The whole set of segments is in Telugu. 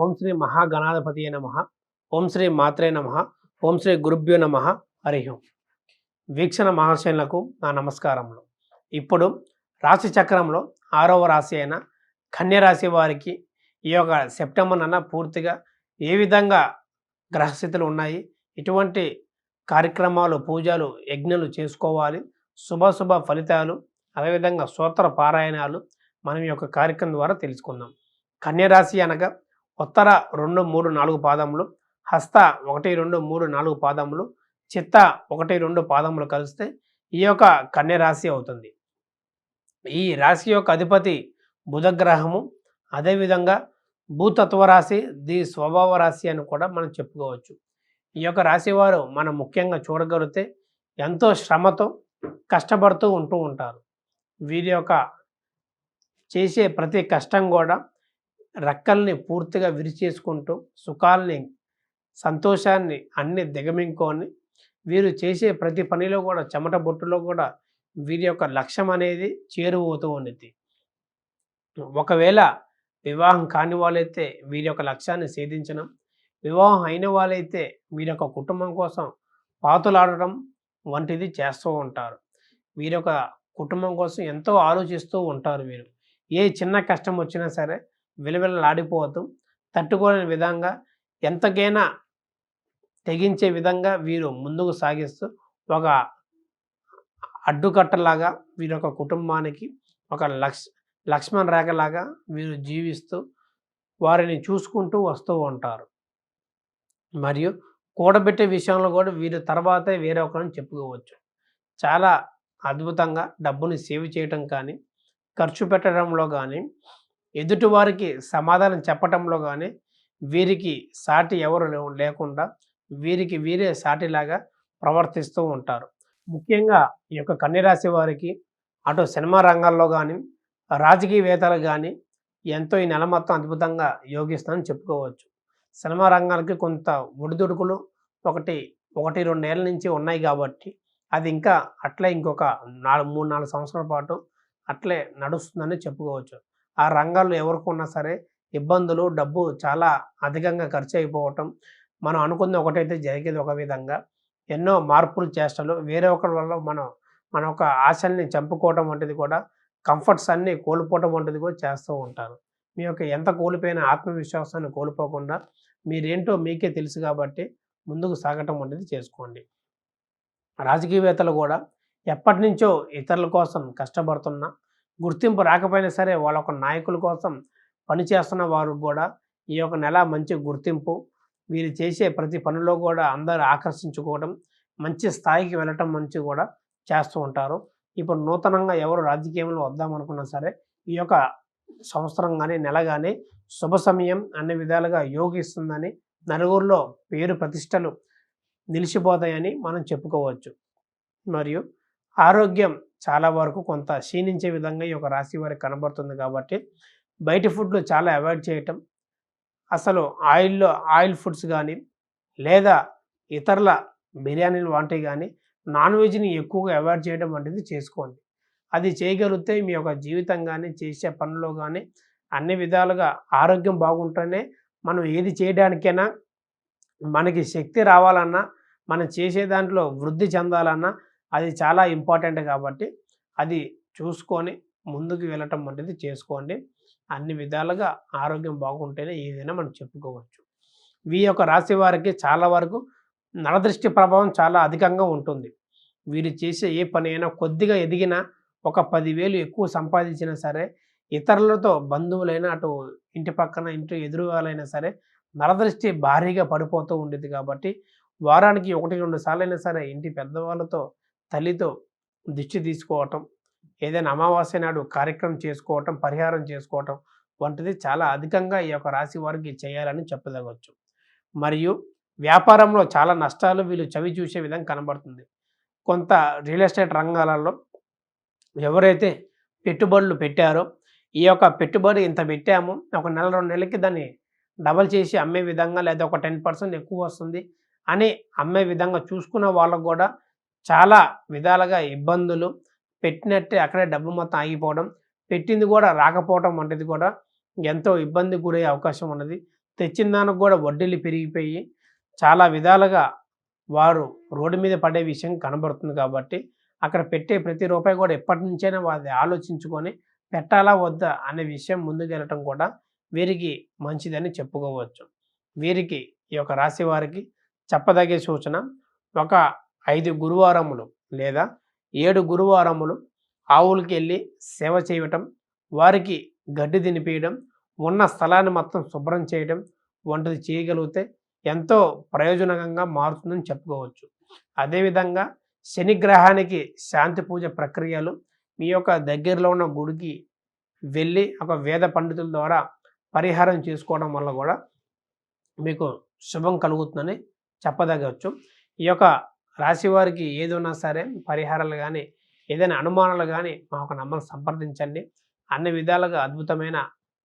ఓం శ్రీ మహాగణాధిపతి నమ. ఓం శ్రీ మాత్రే నమ. ఓం శ్రీ గురుభ్యో నమ. హరి ఓం. వీక్షణ మహాశయులకు నా నమస్కారములు. ఇప్పుడు రాశి చక్రంలో ఆరవ రాశి అయిన కన్యరాశి వారికి ఈ యొక్క సెప్టెంబర్ నెల పూర్తిగా ఏ విధంగా గ్రహస్థితులు ఉన్నాయి? ఇటువంటి కార్యక్రమాలు పూజలు యజ్ఞాలు చేసుకోవాలి. శుభ ఫలితాలు అదేవిధంగా సూత్ర పారాయణాలు మనం ఈ యొక్క కార్యక్రమం ద్వారా తెలుసుకుందాం. కన్యరాశి అనగా ఉత్తర రెండు మూడు నాలుగు పాదములు హస్త ఒకటి రెండు మూడు నాలుగు పాదములు చిత్త ఒకటి రెండు పాదములు కలిస్తే ఈ యొక్క కన్యరాశి అవుతుంది. ఈ రాశి యొక్క అధిపతి బుధగ్రహము అదేవిధంగా భూతత్వ రాశి ది స్వభావ రాశి అని కూడా మనం చెప్పుకోవచ్చు. ఈ యొక్క రాశి వారు మనం ముఖ్యంగా చూడగలిగితే ఎంతో శ్రమతో కష్టపడుతూ ఉంటూ ఉంటారు. వీరి యొక్క చేసే ప్రతి కష్టం కూడా రెక్కల్ని పూర్తిగా విరిచేసుకుంటూ సుఖాల్ని సంతోషాన్ని అన్ని దిగమింకొని వీరు చేసే ప్రతి పనిలో కూడా చెమట బొట్టులో కూడా వీరి యొక్క లక్ష్యం అనేది చేరువవుతూ ఉన్నది. ఒకవేళ వివాహం కాని వాళ్ళైతే వీరి యొక్క లక్ష్యాన్ని సేధించడం వివాహం అయిన వాళ్ళైతే వీరి యొక్క కుటుంబం కోసం పాతులాడటం వంటిది చేస్తూ ఉంటారు. వీరి యొక్క కుటుంబం కోసం ఎంతో ఆలోచిస్తూ ఉంటారు వీరు. ఏ చిన్న కష్టం వచ్చినా సరే విలవిలలాడిపోతూ తట్టుకోలేని విధంగా ఎంతకైనా తెగించే విధంగా వీరు ముందుకు సాగిస్తూ ఒక అడ్డుకట్టలాగా వీరి యొక్క కుటుంబానికి ఒక లక్ష్ లక్ష్మణ్ రేఖలాగా వీరు జీవిస్తూ వారిని చూసుకుంటూ వస్తూ ఉంటారు. మరియు కూడబెట్టే విషయంలో కూడా వీరి తర్వాతే వేరే ఒకరిని చెప్పుకోవచ్చు. చాలా అద్భుతంగా డబ్బుని సేవ్ చేయటం కానీ ఖర్చు పెట్టడంలో కానీ ఎదుటివారికి సమాధానం చెప్పటంలో కానీ వీరికి సాటి ఎవరు లేకుండా వీరికి వీరే సాటిలాగా ప్రవర్తిస్తూ ఉంటారు. ముఖ్యంగా ఈ యొక్క కన్యరాశి వారికి అటు సినిమా రంగాల్లో కానీ రాజకీయవేత్తలు కానీ ఎంతో ఈ నెల మొత్తం అద్భుతంగా యోగిస్తుందని చెప్పుకోవచ్చు. సినిమా రంగానికి కొంత ఒడిదుడుకులు ఒకటి ఒకటి రెండు ఏళ్ళ నుంచి ఉన్నాయి కాబట్టి అది ఇంకా అట్లే ఇంకొక నాలుగు మూడు నాలుగు సంవత్సరాల పాటు అట్లే నడుస్తుందని చెప్పుకోవచ్చు. ఆ రంగాల్లో ఎవరికి ఉన్నా సరే ఇబ్బందులు డబ్బు చాలా అధికంగా ఖర్చు అయిపోవటం మనం అనుకుంది ఒకటైతే జరిగేది ఒక విధంగా. ఎన్నో మార్పులు చేష్టలు వేరే ఒకరి వల్ల మనం మన ఒక ఆశల్ని చంపుకోవటం వంటిది కూడా కంఫర్ట్స్ అన్నీ కోల్పోవటం వంటిది కూడా చేస్తూ ఉంటారు. మీ యొక్క ఎంత కోల్పోయిన ఆత్మవిశ్వాసాన్ని కోల్పోకుండా మీరేంటో మీకే తెలుసు కాబట్టి ముందుకు సాగటం వంటిది చేసుకోండి. రాజకీయవేత్తలు కూడా ఎప్పటి నుంచో ఇతరుల కోసం కష్టపడుతున్నా గుర్తింపు రాకపోయినా సరే వాళ్ళ యొక్క నాయకుల కోసం పనిచేస్తున్న వారు కూడా ఈ యొక్క నెల మంచి గుర్తింపు వీరు చేసే ప్రతి పనిలో కూడా అందరూ ఆకర్షించుకోవడం మంచి స్థాయికి వెళ్ళటం మంచి కూడా చేస్తూ ఉంటారు. ఇప్పుడు నూతనంగా ఎవరు రాజకీయంలో వద్దామనుకున్నా సరే ఈ యొక్క సంవత్సరం కానీ నెల కానీ శుభ సమయం అన్ని విధాలుగా యోగిస్తుందని నలుగురిలో పేరు ప్రతిష్టలు నిలిచిపోతాయని మనం చెప్పుకోవచ్చు. మరియు ఆరోగ్యం చాలా వరకు కొంత క్షీణించే విధంగా ఈ యొక్క రాశి వారికి కనబడుతుంది కాబట్టి బయట ఫుడ్లు చాలా అవాయిడ్ చేయటం అసలు ఆయిల్లో ఆయిల్ ఫుడ్స్ కానీ లేదా ఇతరుల బిర్యానీలు వంటివి కానీ నాన్ వెజ్ని ఎక్కువగా అవాయిడ్ చేయడం వంటిది చేసుకోండి. అది చేయగలిగితే మీ యొక్క జీవితం కానీ చేసే పనుల్లో కానీ అన్ని విధాలుగా ఆరోగ్యం బాగుంటేనే మనం ఏది చేయడానికైనా మనకి శక్తి రావాలన్నా మనం చేసే దాంట్లో వృద్ధి చెందాలన్నా అది చాలా ఇంపార్టెంట్ కాబట్టి అది చూసుకొని ముందుకు వెళ్ళటం వంటిది చేసుకోండి. అన్ని విధాలుగా ఆరోగ్యం బాగుంటేనే ఏదైనా మనం చెప్పుకోవచ్చు. వీ యొక్క రాశి వారికి చాలా వరకు నరదృష్టి ప్రభావం చాలా అధికంగా ఉంటుంది. వీరు చేసే ఏ పని అయినా కొద్దిగా ఎదిగినా ఒక పదివేలు ఎక్కువ సంపాదించినా సరే ఇతరులతో బంధువులైనా అటు ఇంటి పక్కన ఇంటి ఎదురు సరే నరదృష్టి భారీగా పడిపోతూ ఉండేది కాబట్టి వారానికి ఒకటి రెండు సార్లు అయినా సరే ఇంటి పెద్దవాళ్ళతో తల్లితో దిష్టి తీసుకోవటం ఏదైనా అమావాస్య నాడు కార్యక్రమం చేసుకోవటం పరిహారం చేసుకోవటం వంటిది చాలా అధికంగా ఈ యొక్క రాశి వారికి చేయాలని చెప్పదగవచ్చు మరియు వ్యాపారంలో చాలా నష్టాలు వీళ్ళు చవి చూసే విధంగా కనబడుతుంది. కొంత రియల్ ఎస్టేట్ రంగాలలో ఎవరైతే పెట్టుబడులు పెట్టారో ఈ యొక్క పెట్టుబడి ఇంత పెట్టాము ఒక నెల రెండు నెలలకి దాన్ని డబల్ చేసి అమ్మే విధంగా లేదా ఒక టెన్ పర్సెంట్ ఎక్కువ వస్తుంది అని అమ్మే విధంగా చూసుకున్న వాళ్ళకు కూడా చాలా విధాలుగా ఇబ్బందులు పెట్టినట్టే అక్కడే డబ్బు మొత్తం ఆగిపోవడం. పెట్టింది కూడా రాకపోవడం వంటిది కూడా ఎంతో ఇబ్బంది గురయ్యే అవకాశం ఉన్నది. తెచ్చిన దానికి కూడా వడ్డీలు పెరిగిపోయి చాలా విధాలుగా వారు రోడ్డు మీద పడే విషయం కనబడుతుంది కాబట్టి అక్కడ పెట్టే ప్రతి రూపాయి కూడా ఎప్పటి నుంచైనా వారి ఆలోచించుకొని పెట్టాలా వద్దా అనే విషయం ముందుకెళ్ళటం కూడా వీరికి మంచిదని చెప్పుకోవచ్చు. వీరికి ఈ యొక్క రాశి వారికి చెప్పదగే సూచన. ఒక ఐదు గురువారములు లేదా ఏడు గురువారములు ఆవులకి వెళ్ళి సేవ చేయటం వారికి గడ్డి తినిపించడం ఉన్న స్థలాన్ని మొత్తం శుభ్రం చేయడం వంటిది చేయగలిగితే ఎంతో ప్రయోజనకంగా మారుతుందని చెప్పుకోవచ్చు. అదేవిధంగా శనిగ్రహానికి శాంతి పూజ ప్రక్రియలు మీ యొక్క దగ్గరలో ఉన్న గుడికి వెళ్ళి ఒక వేద పండితుల ద్వారా పరిహారం చేసుకోవడం వల్ల కూడా మీకు శుభం కలుగుతుందని చెప్పదగవచ్చు. ఈ యొక్క రాశి వారికి సరే పరిహారాలు కానీ ఏదైనా అనుమానాలు కానీ మా ఒక సంప్రదించండి. అన్ని విధాలుగా అద్భుతమైన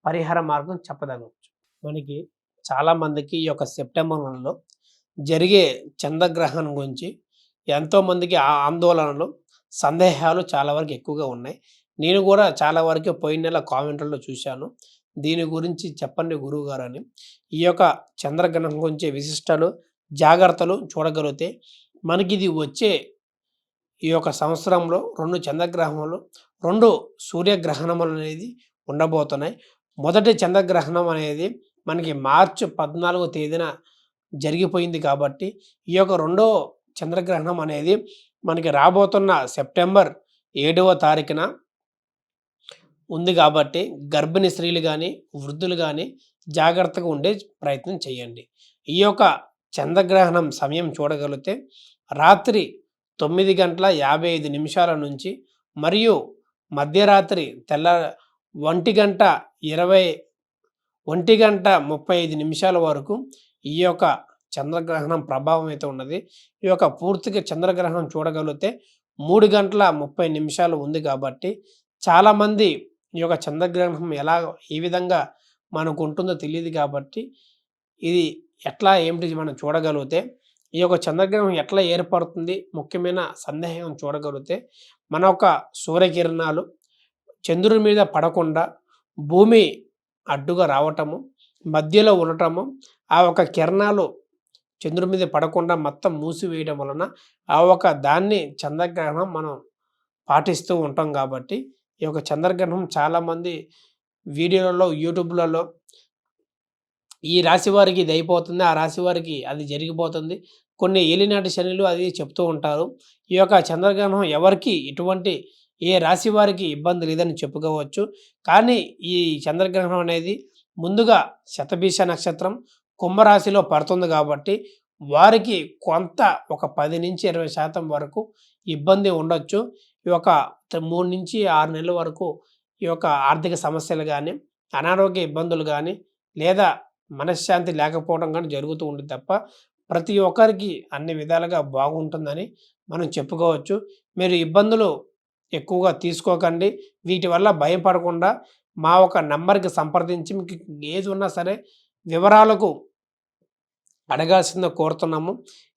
పరిహార మార్గం చెప్పదగవచ్చు మనకి చాలామందికి ఈ యొక్క సెప్టెంబర్ నెలలో జరిగే చంద్రగ్రహణం గురించి ఎంతోమందికి ఆ ఆందోళనలు సందేహాలు చాలా వరకు ఎక్కువగా ఉన్నాయి. నేను కూడా చాలా వరకు పోయిన నెల కామెంట్లలో చూశాను. దీని గురించి చెప్పండి గురువుగారు అని. ఈ యొక్క చంద్రగ్రహణం గురించి విశిష్టాలు జాగ్రత్తలు చూడగలిగితే మనకి ఇది వచ్చే ఈ యొక్క సంవత్సరంలో రెండు చంద్రగ్రహములు రెండు సూర్యగ్రహణములు అనేది ఉండబోతున్నాయి. మొదటి చంద్రగ్రహణం అనేది మనకి మార్చి పద్నాలుగో తేదీన జరిగిపోయింది కాబట్టి ఈ యొక్క రెండో చంద్రగ్రహణం అనేది మనకి రాబోతున్న సెప్టెంబర్ ఏడవ తారీఖున ఉంది కాబట్టి గర్భిణీ స్త్రీలు కానీ వృద్ధులు కానీ జాగ్రత్తగా ఉండే ప్రయత్నం చేయండి. ఈ యొక్క చంద్రగ్రహణం సమయం చూడగలిగితే రాత్రి తొమ్మిది గంటల యాభై ఐదు నిమిషాల నుంచి మరియు మధ్యరాత్రి తెల్ల ఒంటి గంట ఇరవై ఒంటి గంట ముప్పై ఐదు నిమిషాల వరకు ఈ యొక్క చంద్రగ్రహణం ప్రభావం అయితే ఉన్నది. ఈ యొక్క పూర్తిగా చంద్రగ్రహణం చూడగలిగితే మూడు గంటల ముప్పై నిమిషాలు ఉంది కాబట్టి చాలామంది ఈ యొక్క చంద్రగ్రహణం ఎలా ఏ విధంగా మనకు ఉంటుందో తెలియదు కాబట్టి ఇది ఎట్లా ఏమిటి మనం చూడగలిగితే ఈ యొక్క చంద్రగ్రహం ఎట్లా ఏర్పడుతుంది? ముఖ్యమైన సందేహం చూడగలిగితే మన యొక్క సూర్యకిరణాలు చంద్రుడి మీద పడకుండా భూమి అడ్డుగా రావటము మధ్యలో ఉండటము ఆ ఒక కిరణాలు చంద్రుడి మీద పడకుండా మొత్తం మూసివేయడం వలన ఆ ఒక దాన్ని చంద్రగ్రహణం మనం పాటిస్తూ ఉంటాం కాబట్టి ఈ యొక్క చంద్రగ్రహణం చాలామంది వీడియోలలో యూట్యూబ్లలో ఈ రాశి వారికి ఇది అయిపోతుంది. ఆ రాశి వారికి అది జరిగిపోతుంది. కొన్ని ఏలినాటి శనులు అది చెప్తూ ఉంటారు. ఈ యొక్క చంద్రగ్రహణం ఎవరికి ఎటువంటి ఏ రాశి వారికి ఇబ్బంది లేదని చెప్పుకోవచ్చు. కానీ ఈ చంద్రగ్రహణం అనేది ముందుగా శతభీష నక్షత్రం కుంభరాశిలో పడుతుంది కాబట్టి వారికి కొంత ఒక పది నుంచి ఇరవై శాతం వరకు ఇబ్బంది ఉండొచ్చు. ఈ యొక్క మూడు నుంచి ఆరు నెలల వరకు ఈ యొక్క ఆర్థిక సమస్యలు కానీ అనారోగ్య ఇబ్బందులు కానీ లేదా మనశ్శాంతి లేకపోవడం కానీ జరుగుతూ ఉంటుంది తప్ప ప్రతి ఒక్కరికి అన్ని విధాలుగా బాగుంటుందని మనం చెప్పుకోవచ్చు. మీరు ఇబ్బందులు ఎక్కువగా తీసుకోకండి. వీటి వల్ల భయపడకుండా మా ఒక నెంబర్కి సంప్రదించి మీకు ఏది ఉన్నా సరే వివరాలకు అడగాల్సిందో కోరుతున్నాము.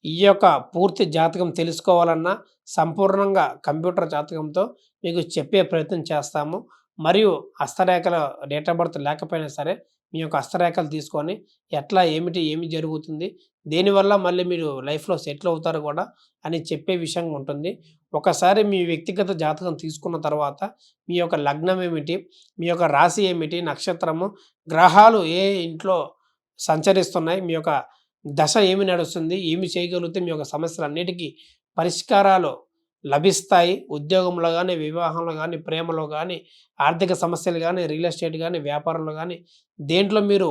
ఈ యొక్క పూర్తి జాతకం తెలుసుకోవాలన్నా సంపూర్ణంగా కంప్యూటర్ జాతకంతో మీకు చెప్పే ప్రయత్నం చేస్తాము. మరియు హస్తరేఖల డేట్ ఆఫ్ బర్త్ లేకపోయినా సరే మీ యొక్క హస్తరేఖలు తీసుకొని ఎట్లా ఏమిటి ఏమి జరుగుతుంది దేనివల్ల మళ్ళీ మీరు లైఫ్లో సెటిల్ అవుతారు కూడా అని చెప్పే విషయం ఉంటుంది. ఒకసారి మీ వ్యక్తిగత జాతకం తీసుకున్న తర్వాత మీ యొక్క లగ్నం ఏమిటి మీ యొక్క రాశి ఏమిటి నక్షత్రము గ్రహాలు ఏ ఇంట్లో సంచరిస్తున్నాయి మీ యొక్క దశ ఏమి నడుస్తుంది ఏమి చేయగలిగితే మీ యొక్క సమస్యలన్నిటికీ పరిష్కారాలు లభిస్తాయి. ఉద్యోగంలో కానీ వివాహంలో కానీ ప్రేమలో కానీ ఆర్థిక సమస్యలు కానీ రియల్ ఎస్టేట్ కానీ వ్యాపారంలో కానీ దేంట్లో మీరు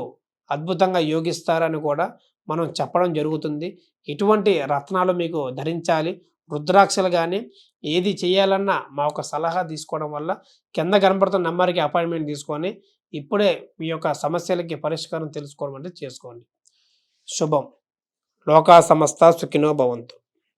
అద్భుతంగా యోగిస్తారని కూడా మనం చెప్పడం జరుగుతుంది. ఇటువంటి రత్నాలు మీకు ధరించాలి. రుద్రాక్షలు కానీ ఏది చేయాలన్నా మా ఒక సలహా తీసుకోవడం వల్ల కింద కనబడుతున్న నెంబర్కి అపాయింట్మెంట్ తీసుకొని ఇప్పుడే మీ యొక్క సమస్యలకి పరిష్కారం తెలుసుకోవడం అంటే చేసుకోండి. శుభం. లోకా సమస్త సుఖినో భవంతు.